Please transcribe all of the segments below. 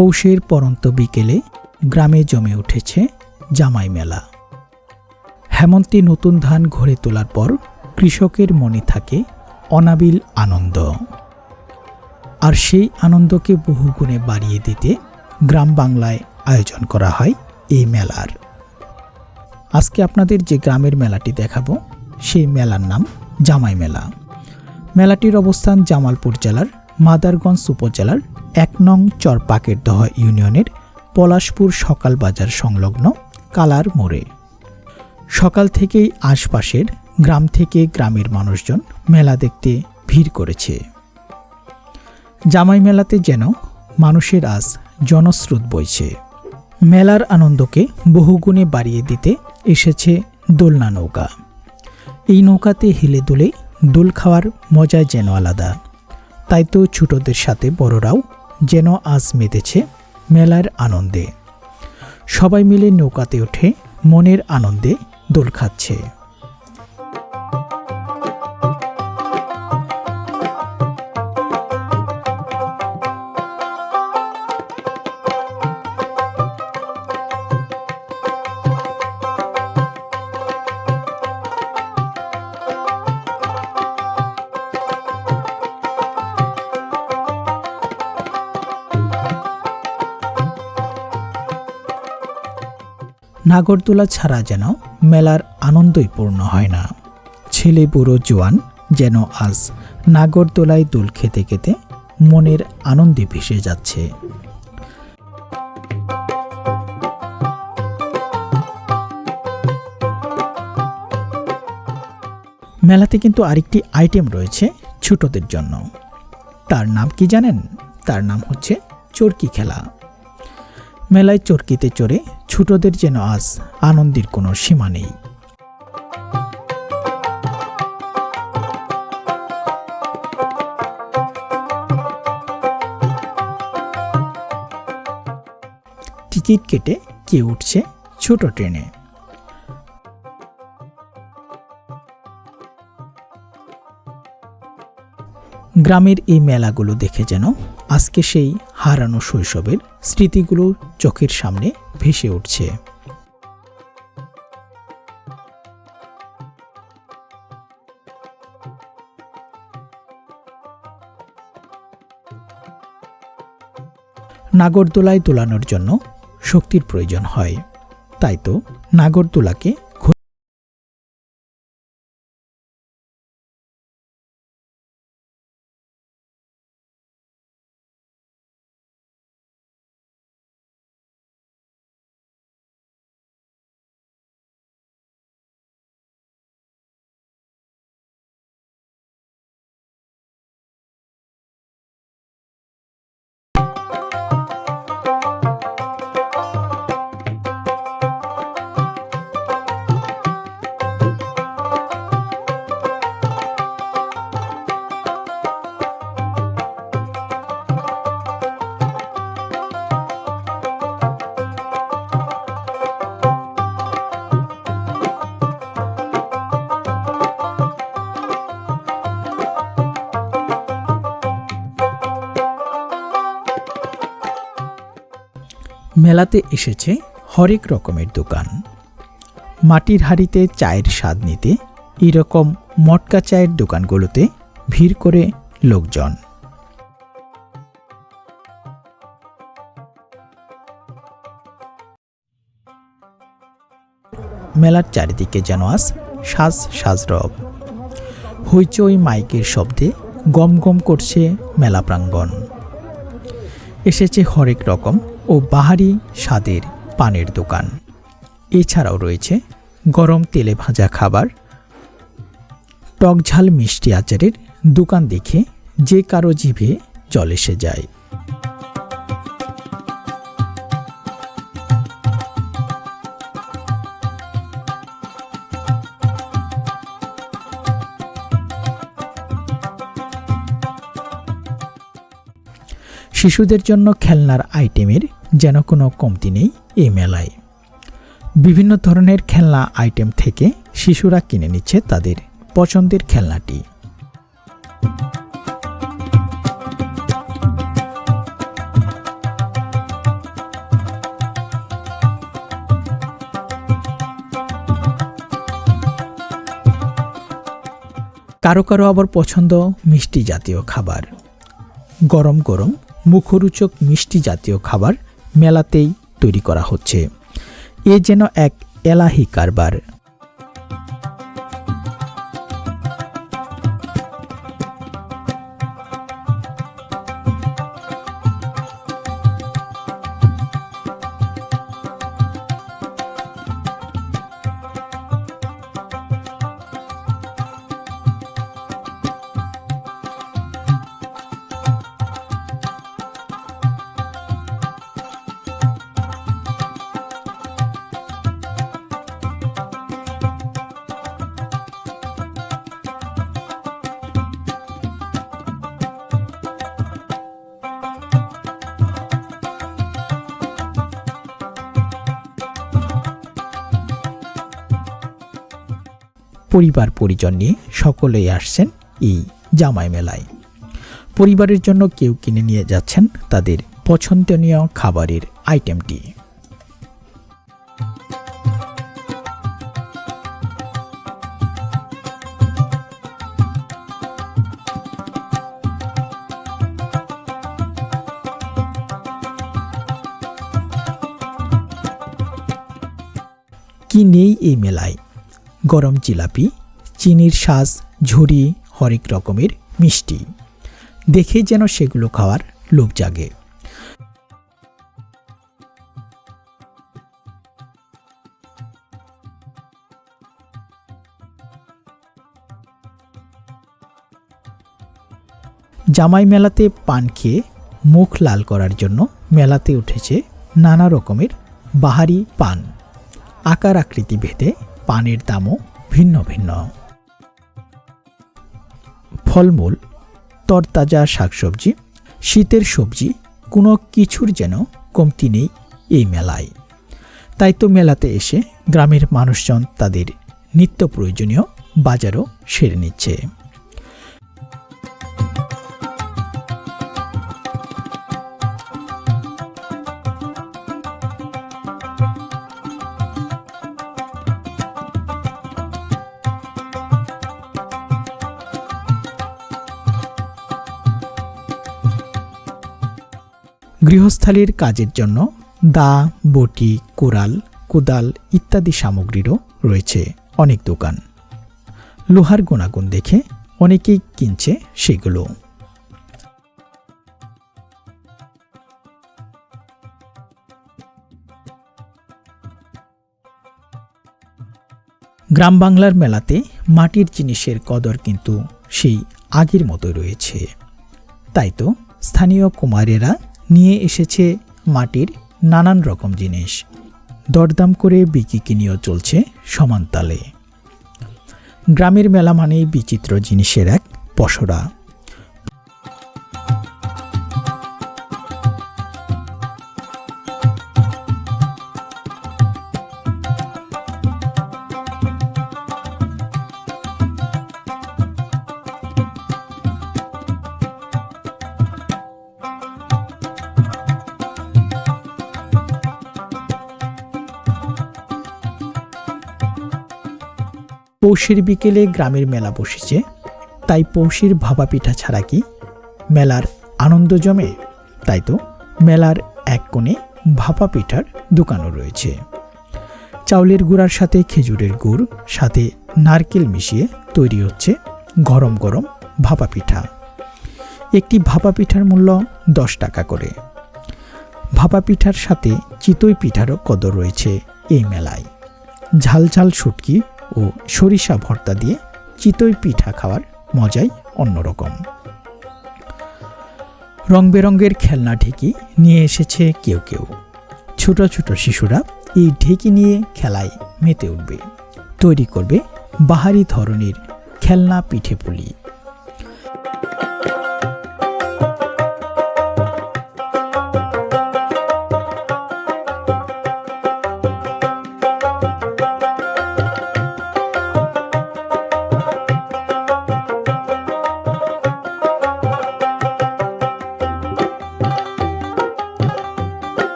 পৌষের পরন্ত বিকেলে গ্রামে জমে উঠেছে জামাই মেলা। হেমন্তে নতুন ধান ঘরে তোলার পর কৃষকের মনে থাকে অনাবিল আনন্দ। আর সেই আনন্দকে বহুগুণে বাড়িয়ে দিতে গ্রাম বাংলায় আয়োজন করা হয় এই মেলার। আজকে আপনাদের যে গ্রামের মেলাটি দেখাবো, সেই মেলার নাম জামাই মেলা। মেলাটির অবস্থান জামালপুর জেলার মাদারগঞ্জ উপজেলার এক নং চরপাকেরদহ ইউনিয়নের পলাশপুর সকাল বাজার সংলগ্ন কালার মোড়ে। সকাল থেকেই আশপাশের গ্রাম থেকে গ্রামের মানুষজন মেলা দেখতে ভিড় করেছে। জামাই মেলাতে যেন মানুষের আজ জনস্রোত বইছে। মেলার আনন্দকে বহুগুণে বাড়িয়ে দিতে এসেছে দোলনা নৌকা। এই নৌকাতে হেলে দুলে দোল খাওয়ার মজা যেন আলাদা। তাই তো ছোটদের সাথে বড়রাও যেন আজ মেতেছে মেলার আনন্দে। সবাই মিলে নৌকাতে উঠে মনের আনন্দে দোল খাচ্ছে। নাগরদোলা ছাড়া যেন মেলার আনন্দই পূর্ণ হয় না। ছেলে বুড়ো জোয়ান যেন আজ নাগরদোলায় দোল খেতে খেতে মনের আনন্দে ভেসে যাচ্ছে। মেলাতে কিন্তু আরেকটি আইটেম রয়েছে ছোটদের জন্য। তার নাম কি জানেন? তার নাম হচ্ছে চরকি খেলা। মেলায় চরকিতে চড়ে ছোটদের যেন আজ আনন্দের কোনো সীমা নেই। টিকিট কেটে কে উঠছে ছোট ট্রেনে? গ্রামের এই মেলাগুলো দেখে যেন আজকে সেই হারানো শৈশবের স্মৃতিগুলো চোখের সামনে ভেসে উঠছে। নাগরদোলায় দোলানোর জন্য শক্তির প্রয়োজন হয়। তাই তো নাগরদোলাকে মেলাতে এসেছে হরেক রকমের দোকান। মাটির হাঁড়িতে চায়ের স্বাদ নিতে এরকম মটকা চায়ের দোকানগুলোতে ভিড় করে লোকজন। মেলার চারিদিকে যেন আজ সাজ সাজরব। হইচই মাইকের শব্দে গম গম করছে মেলা প্রাঙ্গণ। এসেছে হরেক রকম ও বাহারি স্বাদের পানের দোকান। এছাড়াও রয়েছে গরম তেলে ভাজা খাবার টকঝাল মিষ্টি আচারের দোকান দেখে যে কারও জিভে জল এসে যায়। শিশুদের জন্য খেলনার আইটেমের যেন কোনো কমতি নেই এই মেলায়। বিভিন্ন ধরনের খেলনা আইটেম থেকে শিশুরা কিনে নিচ্ছে তাদের পছন্দের খেলনাটি। কারও কারও আবার পছন্দ মিষ্টি জাতীয় খাবার। গরম গরম মুখরোচক মিষ্টি জাতীয় খাবার মেলাতেই তৈরি করা হচ্ছে। এ যেন এক এলাহি কারবার। পরিবার পরিজন নিয়ে সকলেই আসছেন এই জামাই মেলায় পরিবারের জন্য কেউ কিনে নিয়ে যাচ্ছেন তাদের পছন্দনীয় খাবারের আইটেমটি। গরম জিলাপি, চিনির শ্বাস ঝুড়ি হরেক রকমের মিষ্টি। দেখে যেন সেগুলো খাওয়ার লোভ জাগে। জামাই মেলাতে পান খেয়ে মুখ লাল করার জন্য মেলাতে উঠেছে নানা রকমের বাহারি পান। আকার আকৃতি ভেদে পানের দামও ভিন্ন ভিন্ন। ফলমূল, তরতাজা শাকসবজি, শীতের সবজি, কোনো কিছুর যেন কমতি নেই এই মেলায়। তাই তো মেলাতে এসে গ্রামের মানুষজন তাদের নিত্য প্রয়োজনীয় বাজারও সেরে নিচ্ছে। গৃহস্থালির কাজের জন্য দা, বটি কোরাল কোদাল ইত্যাদি সামগ্রীরও রয়েছে অনেক দোকান। লোহার গুণাগুণ দেখে অনেকেই কিনছে সেগুলো। গ্রাম বাংলার মেলাতে মাটির জিনিসের কদর কিন্তু সেই আগের মতো রয়েছে। তাই তো স্থানীয় কুমারেরা নিয়ে এসেছে মাটির নানান রকম জিনিস। দরদাম করে বিকি কিনিয়েও চলছে সমান তালে। গ্রামের মেলা মানেই বিচিত্র জিনিসের এক পসরা। পৌষের বিকেলে গ্রামের মেলা বসেছে, তাই পৌষের ভাপা পিঠা ছাড়া কি মেলার আনন্দ জমে? তাই তো, মেলার এক কোণে ভাপা পিঠার দোকানও রয়েছে। চাউলের গুঁড়ার সাথে খেজুরের গুড়, সাথে নারকেল মিশিয়ে তৈরি হচ্ছে গরম গরম ভাপা পিঠা। একটি ভাপা পিঠার মূল্য দশ টাকা করে। ভাপা পিঠার সাথে চিতই পিঠারও কদর রয়েছে এই মেলায়। ঝাল ঝাল শুটকি ও সরিষা ভর্তা দিয়ে চিতই পিঠা খাওয়ার মজাই অন্যরকম। রং বেরঙের খেলনা ঢেকি নিয়ে এসেছে কেউ কেউ। ছোট ছোট শিশুরা এই ঢেকি নিয়ে খেলায় মেতে উঠবে। তৈরি করবে বাহারি ধরনের খেলনা পিঠে পুলি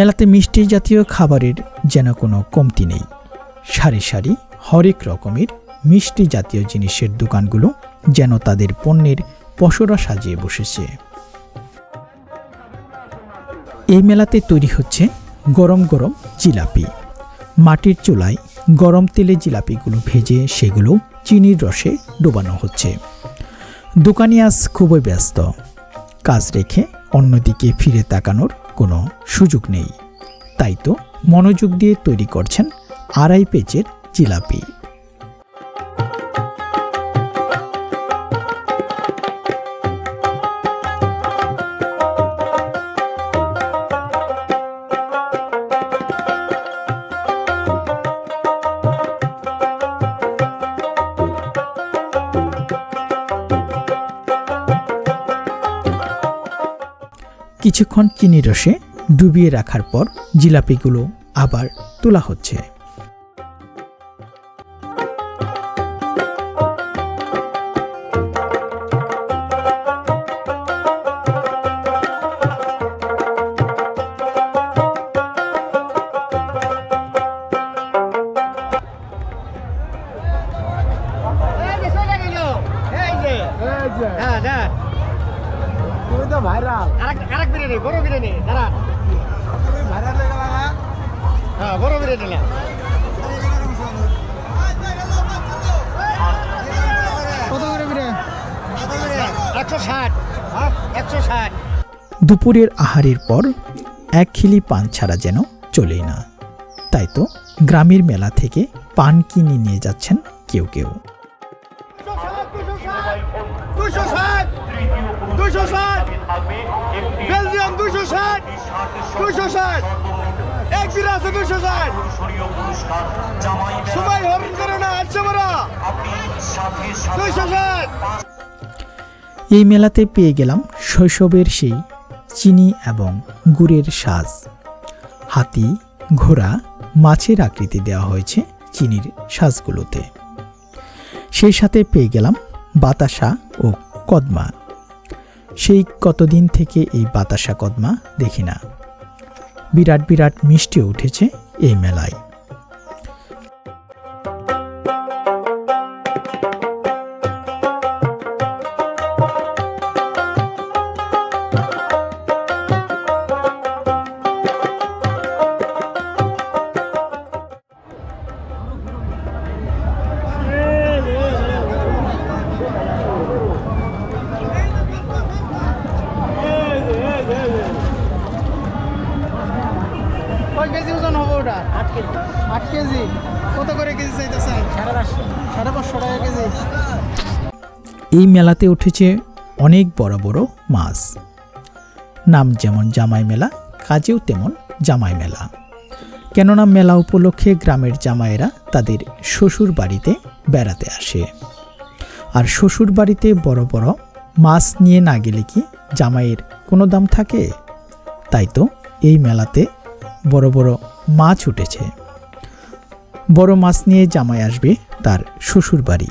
মেলাতে মিষ্টি জাতীয় খাবারের যেন কোনো কমতি নেই। সারি সারি হরেক রকমের মিষ্টি জাতীয় জিনিসের দোকানগুলো যেন তাদের পণ্যের পসরা সাজিয়ে বসেছে। এই মেলাতে তৈরি হচ্ছে গরম গরম জিলাপি। মাটির চুলায় গরম তেলে জিলাপিগুলো ভেজে সেগুলো চিনির রসে ডোবানো হচ্ছে। দোকানি আজ খুবই ব্যস্ত। কাজ রেখে অন্যদিকে ফিরে তাকানোর কোনো সুযোগ নেই। তাই তো মনোযোগ দিয়ে তৈরি করছেন আড়াই পেচের জিলাপি। কিছুক্ষণ চিনি রসে ডুবিয়ে রাখার পর জিলাপিগুলো আবার তোলা হচ্ছে। ভাইরাল। আরেক আরেক বিরিয়ানি বড় বিরিয়ানি দাঁড়া। ভাইরাল হয়ে গেলা হ্যাঁ বড় বিরিয়ানি না কত করে বিরিয়ানি? একশো ষাট। একশো ষাট। দুপুরের আহারের পর এক খিলি পান ছাড়া যেন চলেই না। তাই তো গ্রামের মেলা থেকে পান কিনে নিয়ে যাচ্ছেন কেউ কেউ। ষাট। বেলজিয়াম ষাট। ষাট। ষাট। সময় হরণ করে না ষাট। এই মেলাতে পেয়ে গেলাম শৈশবের সেই চিনি এবং গুড়ের সাজ। হাতি, ঘোড়া, মাছের আকৃতি দেওয়া হয়েছে চিনির সাজগুলোতে। সেই সাথে পেয়ে গেলাম বাতাসা ও কদমা। সেই কতদিন থেকে এই বাতাসা কদমা দেখি না। বিরাট বিরাট মিষ্টি উঠেছে এই মেলায়। আট কেজি। কত করে কেজি চাইতেছেন? সাড়ে পাঁচশো। সাড়ে পাঁচশো টাকা কেজি। এই মেলাতে উঠেছে অনেক বড় বড় মাছ। নাম যেমন জামাই মেলা কাজেও তেমন জামাই মেলা। কেননা মেলা উপলক্ষে গ্রামের জামাইয়েরা তাদের শ্বশুর বাড়িতে বেড়াতে আসে। আর শ্বশুর বাড়িতে বড় বড় মাছ নিয়ে না গেলে কি জামাইয়ের কোনো দাম থাকে? তাই তো এই মেলাতে বড় বড় মাছ উঠেছে। বড় মাছ নিয়ে জামাই আসবে তার শ্বশুর বাড়ি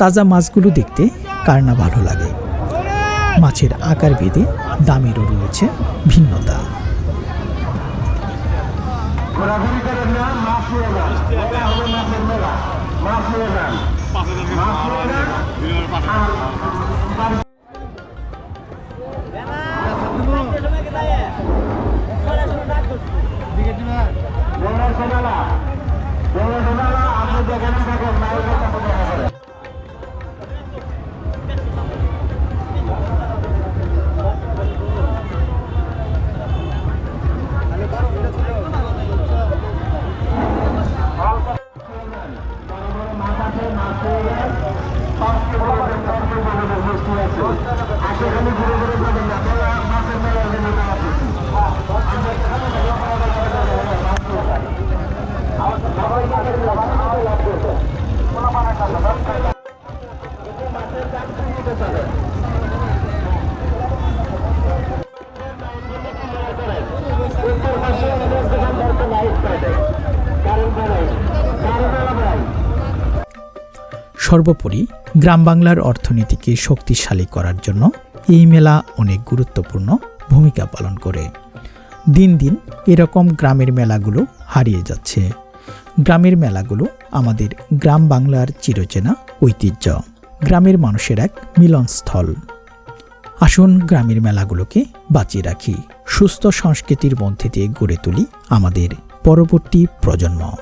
তাজা মাছগুলো দেখতে কার না ভালো লাগে। মাছের আকার ভেদে দামেরও রয়েছে ভিন্নতা। সর্বোপরি গ্রাম বাংলার অর্থনীতিকে শক্তিশালী করার জন্য এই মেলা অনেক গুরুত্বপূর্ণ ভূমিকা পালন করে। দিন দিন এরকম গ্রামের মেলাগুলো হারিয়ে যাচ্ছে। গ্রামের মেলাগুলো আমাদের গ্রাম বাংলার চিরচেনা ঐতিহ্য। গ্রামের মানুষের এক মিলনস্থল। আসুন গ্রামের মেলাগুলোকে বাঁচিয়ে রাখি। সুস্থ সংস্কৃতির মধ্যে দিয়ে গড়ে তুলি আমাদের পরবর্তী প্রজন্ম।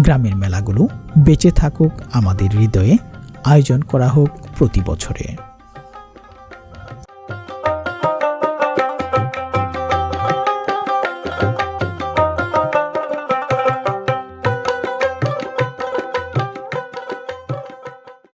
গ্রামের মেলাগুলো বেঁচে থাকুক আমাদের হৃদয়ে। আয়োজন করা হোক প্রতি বছরে।